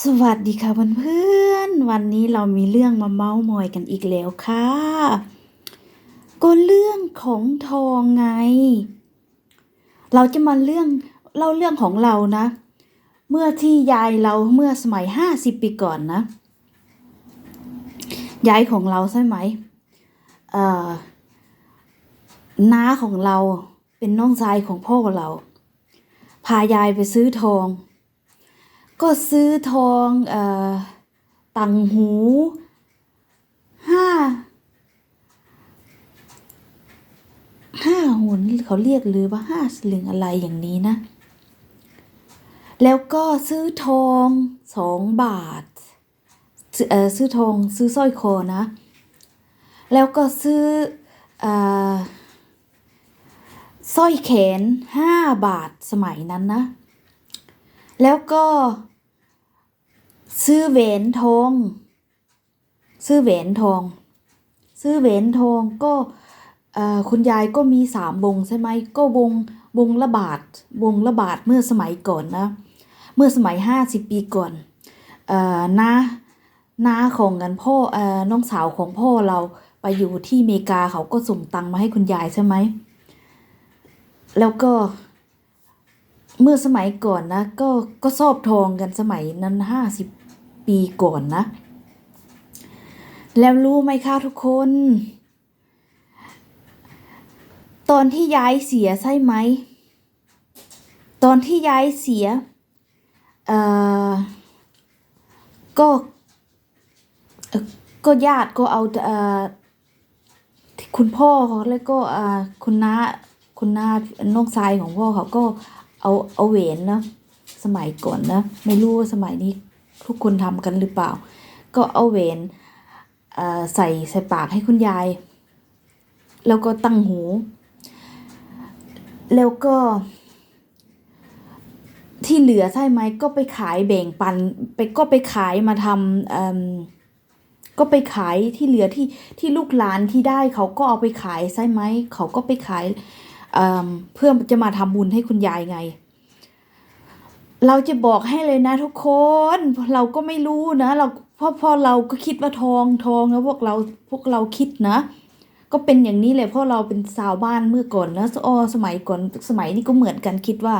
สวัสดีค่ะเพื่อนๆวันนี้เรามีเรื่องมาเม้าท์มอยกันอีกแล้วค่ะ ก็เรื่องของทองไง เราจะมาเรื่องเล่าเรื่องของเรานะ เมื่อที่ยายเราเมื่อสมัยห้าสิบปีก่อนนะ ยายของเราใช่ไหมเอ่อน้าของเราเป็นน้องชายของพ่อเรา พายายไปซื้อทอง ก็ซื้อทองเอ่อตังหูห้าห้าหุนเขาเรียกหรือว่าห้าสลึงอะไรอย่างนี้นะ แล้วก็ซื้อทองสองบาทซื้อเออซื้อทองซื้อสร้อยคอนะ แล้วก็ซื้ออสร้อยแขนห้าบาทสมัยนั้นนะ แล้วก็ ซื้อแหวนทองซื้อแหวนทองซื้อแหวนทองก็คุณยายก็มีสามวงใช่ไหมก็วงวงละบาทวงละบาทเมื่อสมัยก่อนนะเมื่อสมัยห้าสิบปีก่อนอน้าน้าของกันพ่ออน้องสาวของพ่อเราไปอยู่ที่อเมริกาเขาก็ส่งตังมาให้คุณยายใช่ไหมแล้วก็เมื่อสมัยก่อนนะก็ก็ชอบทองกันสมัยนั้นห้าสิบ ปีก่อนนะ แล้วรู้ไหมคะทุกคน ตอนที่ยายเสียใช่ไหม ตอนที่ยายเสีย เอ่อ ก็ก็ญาติก็เอาเอ่อคุณพ่อแล้วก็อ่าคุณน้าคุณน้าน้องชายของพ่อเขาก็เอาเอาเหวนนะสมัยก่อนนะ ไม่รู้ว่าสมัยนี้ ทุกคนทำกันหรือเปล่า ก็เอาเหวนใส่ใส่ปากให้คุณยาย แล้วก็ตั้งหู แล้วก็ ที่เหลือใช่ไหมก็ไปขายแบ่งปัน ไปก็ไปขายมาทำอ่มก็ไปขายที่เหลือที่ที่ลูกหลานที่ได้เขาก็เอาไปขายใช่ไหมเขาก็ไปขายเอ่มเพื่อจะมาทำบุญให้คุณยายไง เราจะบอกให้เลยนะทุกคน เราก็ไม่รู้นะ เราเพราะพราะเราก็คิดว่าทองทองแล้วพวกเราพวกเราคิดนะ ก็เป็นอย่างนี้แหละเพราะเราเป็นสาวบ้านเมื่อก่อนนะอ้อสมัยก่อนสมัยนี้ก็เหมือนกันคิดว่า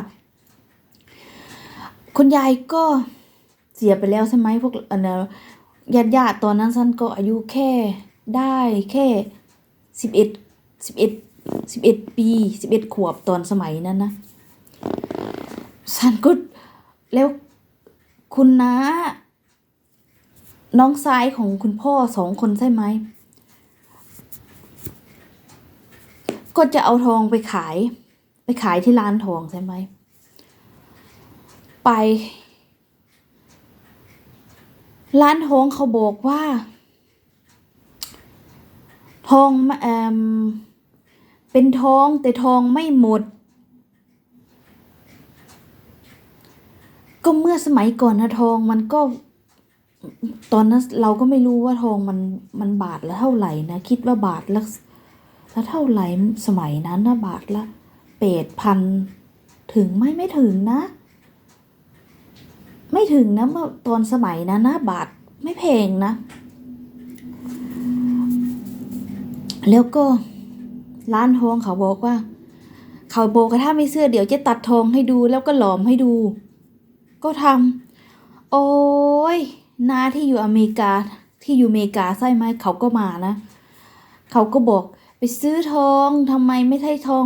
คุณยายก็เสียไปแล้วใช่ไหมพวกอันนะญาติญาติตอนนั้นฉันก็อายุแค่ได้แค่สิบเอ็ดสิบเอ็ดสิบเอ็ดปีสิบเอ็ดขวบตอนสมัยนั้นนะฉันก็ แล้วคุณน้า น้องชายของคุณพ่อสองคนใช่ไหม ก็จะเอาทองไปขาย ไปขายที่ร้านทองใช่ไหม ไป ร้านทองเขาบอกว่า ทองมะเอมเป็นทองแต่ทองไม่หมด ก็เมื่อสมัยก่อนนะทองมันก็ ตอนนั้นเราก็ไม่รู้ว่าทองมันมันบาทละเท่าไหร่นะ คิดว่าบาทละละเท่าไหร่สมัยนั้นนะบาทละแปดพันถึงไหมไม่ถึงนะ ไม่ถึงนะเมื่อตอนสมัยนั้นนะบาทไม่แพงนะ แล้วก็ร้านทองเขาบอกว่า เขาบอกถ้าไม่เชื่อเดี๋ยวจะตัดทองให้ดูแล้วก็หลอมให้ดู ก็ทำโอ้ยน้าที่อยู่อเมริกาที่อยู่อเมริกาใช่ไหมเขาก็มานะ เขาก็บอกไปซื้อทองทำไมไม่ใช่ทอง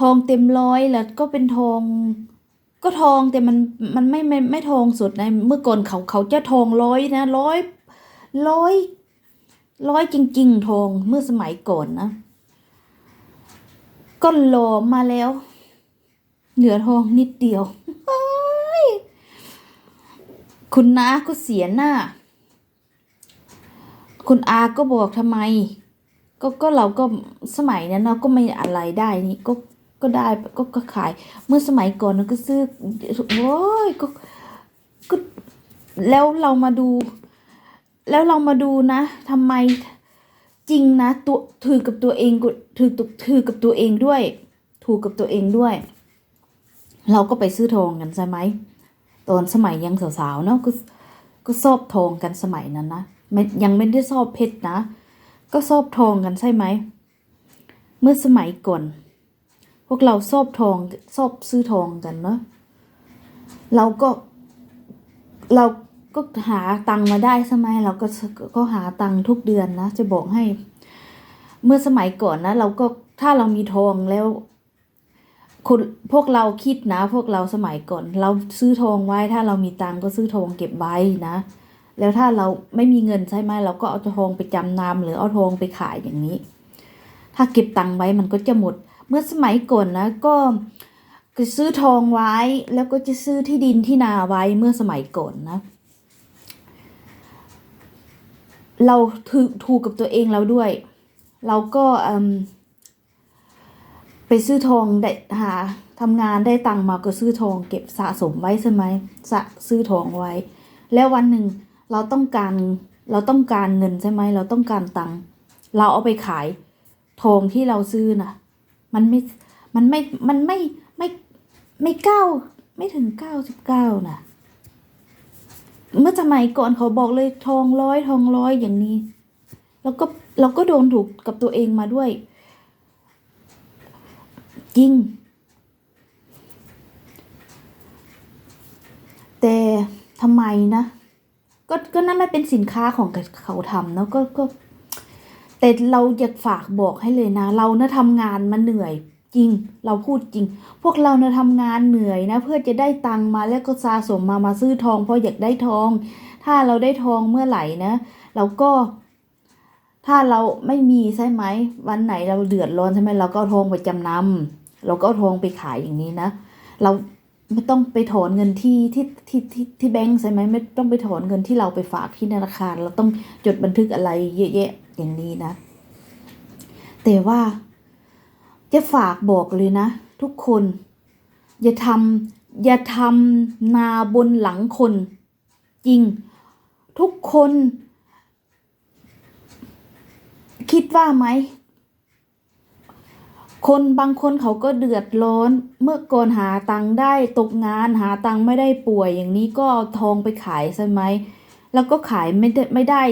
ทองเต็มร้อยแล้วก็เป็นทอง ก็ทองแต่มันมันไม่ไม่ไม่ทองสดนะเมื่อก่อนเขาเขาจะทองร้อยนะร้อยร้อยร้อยจริง ๆ ทองเมื่อสมัยก่อนนะ ก็หลอมมาแล้ว เหนือทองนิดเดียว คุณน้าก็เสียหน้า คุณอาก็บอกทำไม ก็ก็เราก็สมัยนั้นเราก็ไม่อะไรได้นี่ก็ก็ได้ก็ก็ขาย เมื่อสมัยก่อนเราก็ซื้อโอ้ยก็ก็แล้วเรามาดู แล้วเรามาดูนะทำไมจริงนะตัวถือกับตัวเองถือตัวถือกับตัวเองด้วย ถูกกับตัวเองด้วย เราก็ไปซื้อทองกันใช่ไหม ตอนสมัยยังสาวๆเนาะก็ก็ชอบทองกันสมัยนั้นนะไม่ยังไม่ได้ชอบเพชรนะ ก็ชอบทองกันใช่ไหมเมื่อสมัยก่อนพวกเราชอบทองชอบซื้อทองกันเนาะเราก็เราก็หาตังค์มาได้ใช่ไหมเราก็ก็หาตังค์ทุกเดือนนะ จะบอกให้ เมื่อสมัยก่อนนะ เราก็ถ้าเรามีทองแล้ว คนพวกเราคิดนะ พวกเราสมัยก่อน เราซื้อทองไว้ถ้าเรามีตังก็ซื้อทองเก็บไว้นะ แล้วถ้าเราไม่มีเงินใช่ไหมเราก็เอาทองไปจำนำหรือเอาทองไปขายอย่างนี้ ถ้าเก็บตังไว้มันก็จะหมด เมื่อสมัยก่อนนะก็ก็ซื้อทองไว้แล้วก็จะซื้อที่ดินที่นาไว้เมื่อสมัยก่อนนะ เราถูกถูกกับตัวเองเราด้วย เราก็อืม ไปซื้อทองได้หาทำงานได้ตังค์มาก็ซื้อทองเก็บสะสมไว้ใช่ไหมสะซื้อทองไว้ แล้ววันหนึ่งเราต้องการเราต้องการเงินใช่ไหมเราต้องการตังค์เราเอาไปขายทองที่เราซื้อน่ะ มันไม่มันไม่มันไม่ไม่ไม่เก้าไม่ถึงเก้าสิบเก้านะเมื่อสมัยก่อนเขาบอกเลยทองร้อยทองร้อยอย่างนี้ แล้วก็เราก็โดนถูกกับตัวเองมาด้วย จริงแต่ทำไมนะ ก็ก็นั่นไม่เป็นสินค้าของเขาทำเนอะก็ก็แต่เราอยากฝากบอกให้เลยนะ เรานะทำงานมาเหนื่อยจริง เราพูดจริง พวกเรานะทำงานเหนื่อยนะ เพื่อจะได้ตังมาแล้วก็สะสมมามาซื้อทอง เพราะอยากได้ทอง ถ้าเราได้ทองเมื่อไหร่นะเราก็ ถ้าเราไม่มีใช่ไหมวันไหนเราเดือดร้อนใช่ไหมเราก็ทองไปจำนำ เราก็ทองไปขายอย่างนี้นะ เราไม่ต้องไปถอนเงินที่ที่ที่ที่ที่แบงก์ใช่ไหมไม่ต้องไปถอนเงินที่เราไปฝากที่ธนาคาร เราต้องจดบันทึกอะไรเยอะแยะอย่างนี้นะ แต่ว่าจะฝากบอกเลยนะ ทุกคน อย่าทำอย่าทำนาบนหลังคน จริง ทุกคน คิดว่าไหม คนบางคนเขาก็เดือดร้อน เมื่อก่อนหาตังค์ได้ตกงานหาตังค์ไม่ได้ป่วยอย่างนี้ก็เอาทองไปขายใช่ไหมแล้วก็ขายไม่ได้ไม่ได้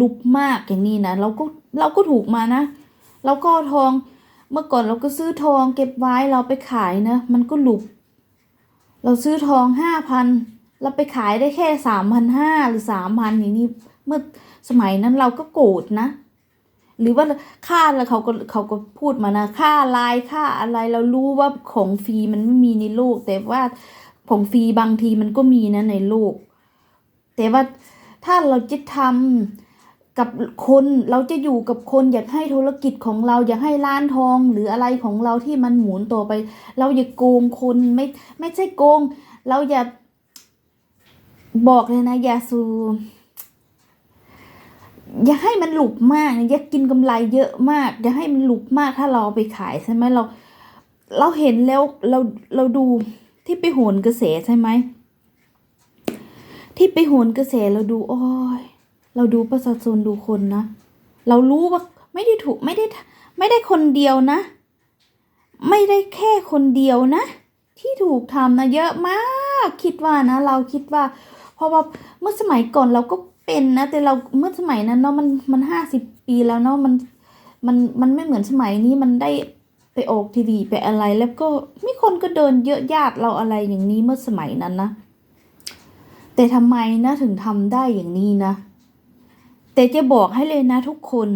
ลุกมากอย่างนี้นะเราก็เราก็ถูกมานะเราก็ทองเมื่อก่อนเราก็ซื้อทองเก็บไว้เราไปขายนะมันก็หลุกเราซื้อทองห้าพันเราไปขายได้แค่สามพันห้าหรือสามพันอย่างนี้เมื่อสมัยนั้นเราก็โกรธนะ หรือว่าค่าแล้วเขาก็เขาก็พูดมานะค่าลายค่าอะไรเรารู้ว่าของฟรีมันไม่มีในโลก แต่ว่าของฟรีบางทีมันก็มีนะในโลก แต่ว่าถ้าเราจะทำกับคนเราจะอยู่กับคนอยากให้ธุรกิจของเราอยากให้ร้านทองหรืออะไรของเราที่มันหมุนต่อไป เราอย่าโกงคนไม่ไม่ใช่โกง เราอย่าบอกเลยนะอย่าสู อย่าให้มันหลุกมากอย่ากินกำไรเยอะมาก อย่าให้มันหลุกมากถ้าเรอาไปขายใช่ไหมเรา เราเห็นแล้วเราเราดูที่ไปโหนกระแสใช่ไหมที่ไปโหนกระแสเราดูโอ้ยเราดูประชาชนดูคนนะ เรารู้ว่าไม่ได้ถูกไม่ได้ไม่ได้คนเดียวนะ ไม่ได้แค่คนเดียวนะ ที่ถูกทำนะเยอะมาก คิดว่านะ เราคิดว่า เพราะว่าเมื่อสมัยก่อนเราก็ เป็นนะ แต่เราเมื่อสมัยนั้นเนาะมันมันห้าสิบปีแล้วเนาะมันมันมันไม่เหมือนสมัยนี้มันได้ไปออกทีวีไปอะไร แล้วก็มีคนก็เดินเยอะญาติเราอะไรอย่างนี้เมื่อสมัยนั้นนะ แต่ทำไมนะถึงทำได้อย่างนี้นะ แต่จะบอกให้เลยนะทุกคน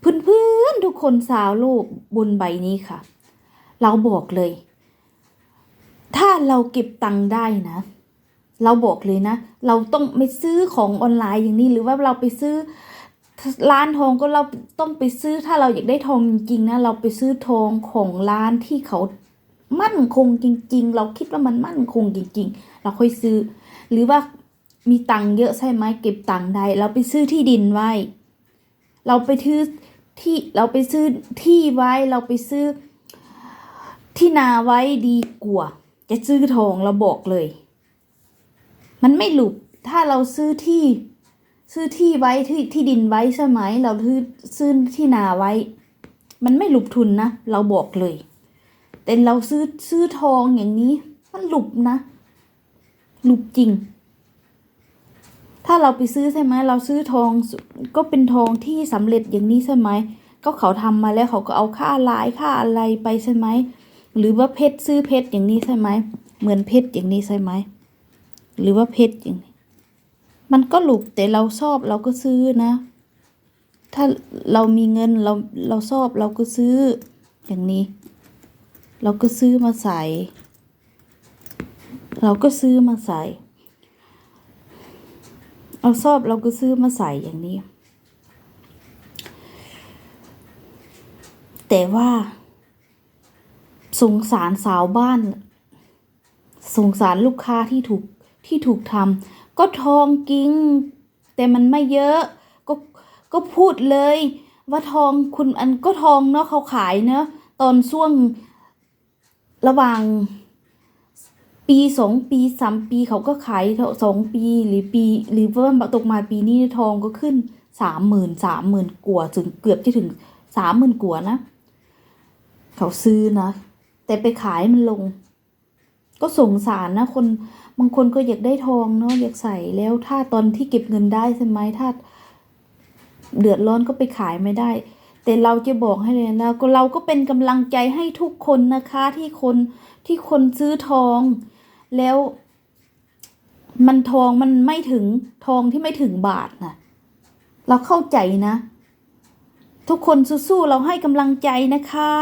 เพื่อนๆทุกคนสาวโลกบนใบนี้ค่ะ เราบอกเลย ถ้าเราเก็บตังค์ได้นะ เราบอกเลยนะ เราต้องไม่ซื้อของออนไลน์อย่างนี้หรือว่าเราไปซื้อร้านทองก็เราต้องไปซื้อถ้าเราอยากได้ทองจริงๆนะเราไปซื้อทองของร้านที่เขามั่นคงจริง ๆ เราคิดว่ามันมั่นคงจริง ๆ เราค่อยซื้อ หรือว่ามีตังค์เยอะใช่ไหมเก็บตังค์ได้เราไปซื้อที่ดินไว้ เราไปซื้อที่เราไปซื้อที่ไว้เราไปซื้อที่นาไว้ดีกว่า จะซื้อทองเราบอกเลย มันไม่หลุดถ้าเราซื้อที่ ซื้อที่ไว้ที่ที่ดินไว้ใช่ไหมเราซื้อซื้อที่นาไว้ มันไม่หลุบทุนนะเราบอกเลย แต่เราซื้อซื้อทองอย่างนี้ มันหลุบนะ หลุบจริง ถ้าเราไปซื้อใช่ไหมเราซื้อทองก็เป็นทองที่สำเร็จอย่างนี้ใช่ไหมก็เขาทำมาแล้วเขาก็เอาค่าลายค่าอะไรไปใช่ไหมหรือว่าเพชรซื้อเพชรอย่างนี้ใช่ไหมเหมือนเพชรอย่างนี้ใช่ไหม หรือว่าเพชรอย่างนี้มันก็หลุกแต่เราชอบเราก็ซื้อนะ ถ้าเรามีเงินเราเราชอบเราก็ซื้ออย่างนี้ เราก็ซื้อมาใส่ เราก็ซื้อมาใส่เราชอบเราก็ซื้อมาใส่อย่างนี้ แต่ว่าสงสารสาวบ้าน สงสารลูกค้าที่ถูก ที่ถูกทำก็ทองกิ้ง แต่มันไม่เยอะ ก็ก็พูดเลย ว่าทองคุณอันก็ทองเนาะเขาขายเนาะตอนช่วงระหว่างปีสองปีสามปีเขาก็ขายสองปีหรือปีหรือว่าตกมาปีนี้ทองก็ขึ้นสามหมื่นสามหมื่นกว่าถึงเกือบจะถึงสามหมื่นกว่านะ เขาซื้อนะ แต่ไปขายมันลง ก็สงสารนะคนบางคนก็อยากได้ทองเนาะอยากใส่แล้วถ้าตอนที่เก็บเงินได้ใช่ไหมถ้า เดือดร้อนก็ไปขายไม่ได้ แต่เราจะบอกให้เลยนะก็เราก็เป็นกำลังใจให้ทุกคนนะคะที่คนที่คนซื้อทอง แล้ว มันทองมันไม่ถึงทองที่ไม่ถึงบาทนะเราเข้าใจนะ ทุกคนสู้ๆเราให้กำลังใจนะคะ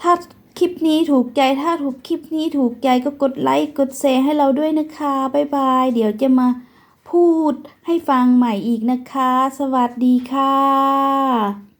ถ้า คลิปนี้ถูกใจถ้าถูกคลิปนี้ถูกใจก็กดไลค์กดแชร์ให้เราด้วยนะคะบ๊ายบายเดี๋ยวจะมาพูดให้ฟังใหม่อีกนะคะ สวัสดีค่ะ